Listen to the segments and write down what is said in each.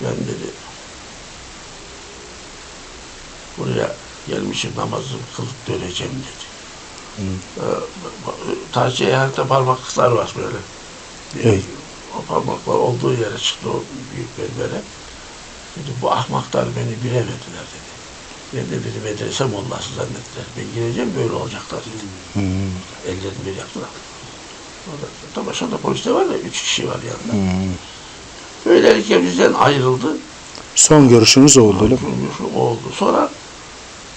Ben dedi buraya gelmişim namazımı kılıp döneceğim dedi. Ee, Taciye herhalde parmaklıklar var böyle. Evet. O parmaklar olduğu yere çıktı o büyük berbere. Dedi bu ahmaklar beni bilemediler dedi. Ben de bir medrese mollası zannettiler. Ben gireceğim böyle olacaklar dedi. Ellerini bir yaptılar. Orada, tabi başında polis de var da üç kişi var yanında. Hmm. Böylelikle bizden ayrıldı. Son görüşünüz oldu öyle mi? Kurulmuş oldu. Sonra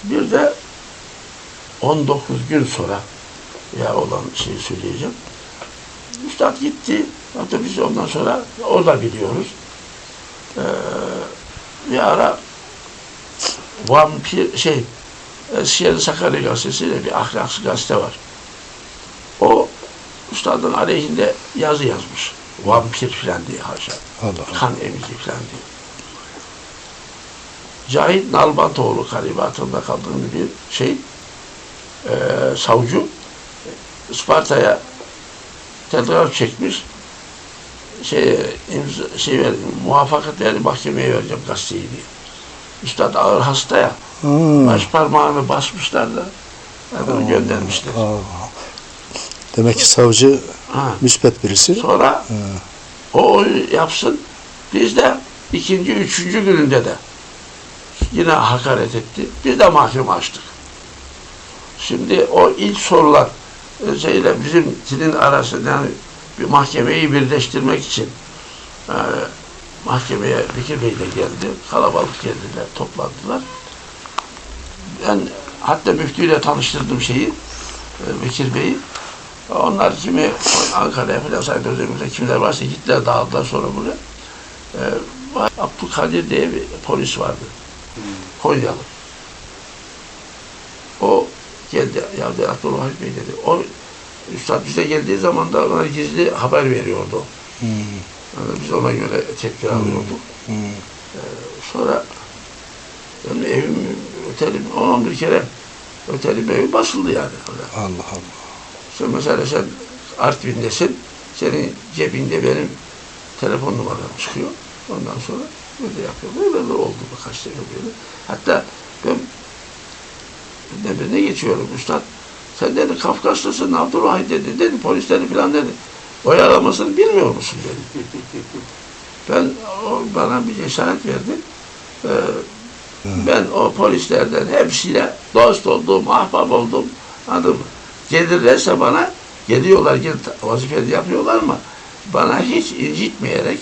bir de 19 gün sonra ya olan şeyi söyleyeceğim. Üstad gitti. Hatta biz ondan sonra orada biliyoruz. Ee, bir ara vampir şey Eskişehir Sakarya Gazetesi'yle bir ahlaksız gazete var. O üstadın aleyhinde yazı yazmış. Vampir filan diye haşa. Allah. Kan emici filan diye. Cahit Nalbantoğlu karibatında kaldığım bir şey eee savcı Isparta'ya telgraf çekmiş şey, imza, şey ver, muvaffakat verdi mahkemeye vereceğim gazeteyi diye. Üstad ağır hasta ya. Hmm. Baş parmağını basmışlar da adamı göndermişler. Aa. Demek ki savcı Ha. müspet birisi. Sonra o oyu yapsın. Biz de ikinci, üçüncü gününde de yine hakaret etti. Biz de mahkeme açtık. Şimdi o ilk sorular e, şeyle bizim dilin arasında yani bir mahkemeyi birleştirmek için e, mahkemeye Bekir Bey de geldi. Kalabalık geldiler, toplandılar. Ben hatta müftüyle tanıştırdım şeyi, e, Bekir Bey'i. Onlar kimi Ankara'ya falan saydı özellikle kimler varsa gittiler dağıldılar sonra buraya. Ee, Abdülkadir diye bir polis vardı. Konyalı. O geldi. Ya dedi, Abdülvahit Bey dedi. O Üstad bize geldiği zaman da ona gizli haber veriyordu. Hmm. Yani biz ona göre tedbir alıyorduk. Hmm. Sonra benim evim, otelim 10-11 kere otelim evi basıldı yani. Allah Allah. İşte mesela sen Artvin'desin, senin cebinde benim telefon numaram çıkıyor. Ondan sonra böyle yapıyor. Böyle, böyle oldu birkaç sene böyle. Hatta ben ne geçiyorum üstad. Sen dedi Kafkaslısın Abdülvahit dedi. Dedi polisleri falan dedi. Oyalamasını bilmiyor musun dedi. Ben o bana bir cesaret verdi. Ee, ben o polislerden hepsiyle dost oldum, ahbap oldum. Anladın mı? Gelirlerse bana, geliyorlar, gel, vazifeli yapıyorlar ama bana hiç incitmeyerek,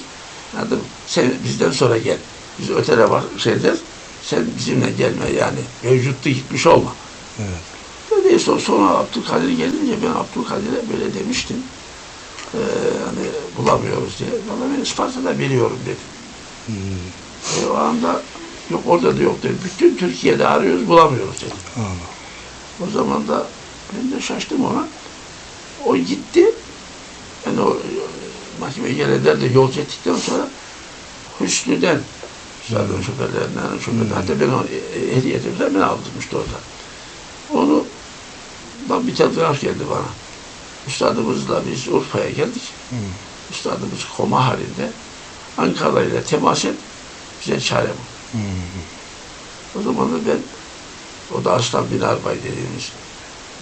mı? Sen bizden sonra gel. Biz ötele bak şeyler, sen bizimle gelme yani. Mevcuttu gitmiş olma. Evet. Neyse sonra Abdülkadir gelince ben Abdülkadir'e böyle demiştim. Ee, hani bulamıyoruz diye. Valla ben Isparta'da biliyorum dedim. Hmm. E, o anda yok orada da yok dedi. Bütün Türkiye'de arıyoruz bulamıyoruz dedi. Allah. O zaman da ben de şaştım ona. O gitti. Ben o mahkemeye gelenler de yolcu ettikten sonra Hüsnü'den Üstadın şoförlerinden, şoförden. Hatta ben o e, hediyetimden ben aldırmıştı orada. Onu da bir telgraf geldi bana. Üstadımızla biz Urfa'ya geldik. Hmm. Üstadımız koma halinde. Ankara ile temas et, bize çare bul. Hmm. O zaman da ben, o da Aslan bin Arbay dediğimiz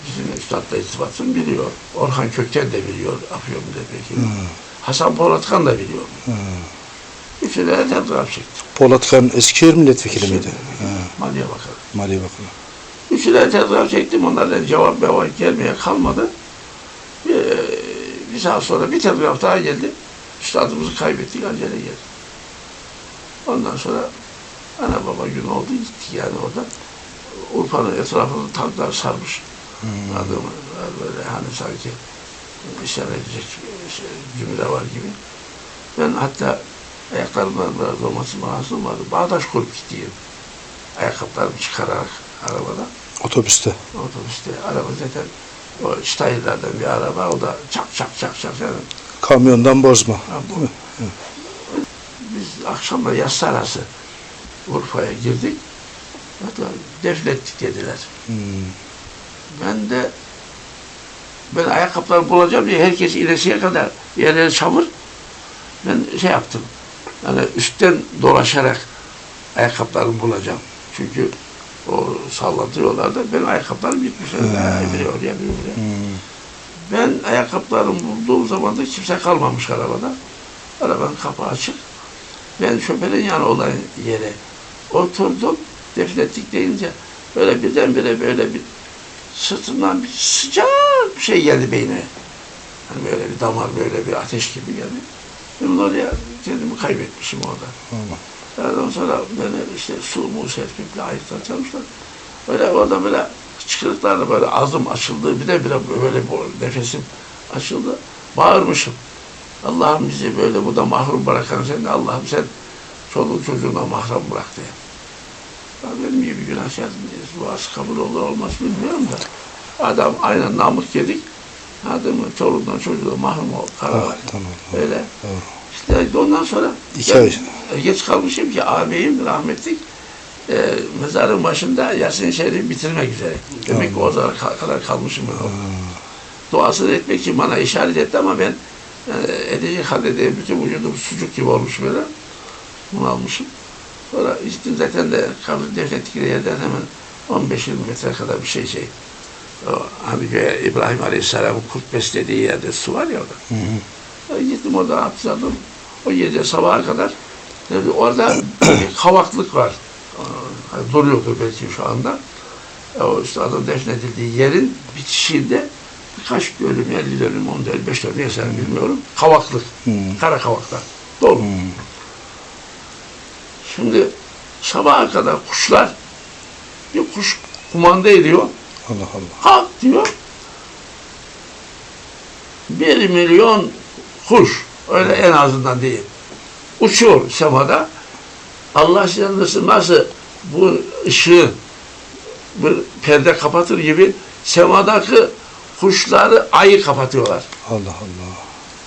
bizim üstadla irtibatını biliyor. Orhan Kökten de biliyor, Afyon Milletvekili. Hmm. Hasan Polatkan da biliyor. Hmm. Üçüne de telgraf çektim. Polat Kan Eskişehir milletvekili miydi? Ha. Maliye Bakanı. Maliye Bakanı. Üçüne de telgraf çektim. Onlardan cevap mevap gelmeye kalmadı. Bir, bir saat sonra bir telgraf daha geldi. Üstadımızı kaybettik, acele geldi. Ondan sonra ana baba gün oldu, gittik yani orada. Urfa'nın etrafını tanklar sarmış. Hmm. Adamı böyle hani sanki isyan edecek şey, cümle var gibi. Ben hatta ayaklarımdan biraz olması lazım vardı. Bağdaş kurup gideyim. Ayakkabılarımı çıkararak arabada. Otobüste. Otobüste araba zaten o Steyler'den bir araba o da çak çak çak çak yani. Kamyondan bozma. Ha, bu- Biz akşamda yatsı arası Urfa'ya girdik. Hatta defnettik dediler. Hmm. Ben de ben ayakkabıları bulacağım diye herkes ilesiye kadar yerleri çamur. Ben şey yaptım. Yani üstten dolaşarak ayakkabılarımı bulacağım. Çünkü o sallatıyorlar da benim ayakkabılarım gitmiş. Yani biri oraya biri buraya. Hmm. Ben ayakkabılarımı bulduğum zaman da kimse kalmamış arabada. Arabanın kapağı açık. Ben şoförün yanı olan yere oturdum. Defnettik deyince böyle birdenbire böyle bir sırtımdan bir sıcak bir şey geldi beynime. Hani böyle bir damar böyle bir ateş gibi geldi. Ben oraya kendimi kaybetmişim orada. Allah. Ondan sonra beni işte su mu serpip ayıktan çalmışlar. Böyle orada böyle çıkırıklarla böyle ağzım açıldı. Bir de bile böyle nefesim açıldı. Bağırmışım. Allah'ım bizi böyle burada mahrum bırakan sen Allah'ım sen çoluğun çocuğuna mahrum bırak diye. Ya benim gibi günahkar duası kabul olur olmaz bilmiyorum da. Adam aynen namık yedik. Adamı çoluğundan çocuğuna mahrum ol. Karar verdi. tamam. Öyle. Doğru. İşte ondan sonra İki ben ay. geç kalmışım ki ağabeyim rahmetlik e, mezarın başında Yasin-i Şerif'i bitirmek üzere. Demek ki o zaman ka- kadar kalmışım ben. Duasını etmek için bana işaret etti ama ben e, edecek halde değil. Bütün vücudum sucuk gibi olmuş böyle. Bunu almışım. Sonra gittim zaten de kabri defnettikleri yerden hemen 15-20 metre kadar bir şey şey. O, göğe İbrahim Aleyhisselam'ın kurt beslediği yerde su var ya orada. Hı hı. Gittim orada aldım. O gece sabaha kadar dedi, orada kavaklık var. Hani duruyordu belki şu anda. O işte adam defnedildiği yerin bitişinde birkaç dönüm, 50 dönüm, 10 dönüm, 5 dönüm neyse bilmiyorum. Kavaklık. Hı. Kara kavaklar. Dolu. Hı. Şimdi sabaha kadar kuşlar bir kuş kumanda ediyor. Allah Allah. Kalk diyor. Bir milyon kuş, öyle en azından değil, uçuyor semada. Allah yandırsın nasıl bu ışığı bir perde kapatır gibi semadaki kuşları ayı kapatıyorlar. Allah Allah.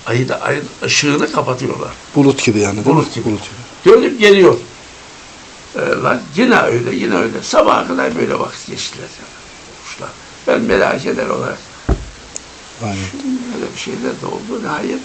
Ayı da ayın ışığını kapatıyorlar. Bulut gibi yani? Bulut gibi. Bulut gibi. Dönüp geliyor. Ee, lan yine öyle, yine öyle. Sabaha kadar böyle vakit geçtiler. Kuşlar. Ben melakeler olarak Aynen. Öyle bir şeyler de oldu. Nihayet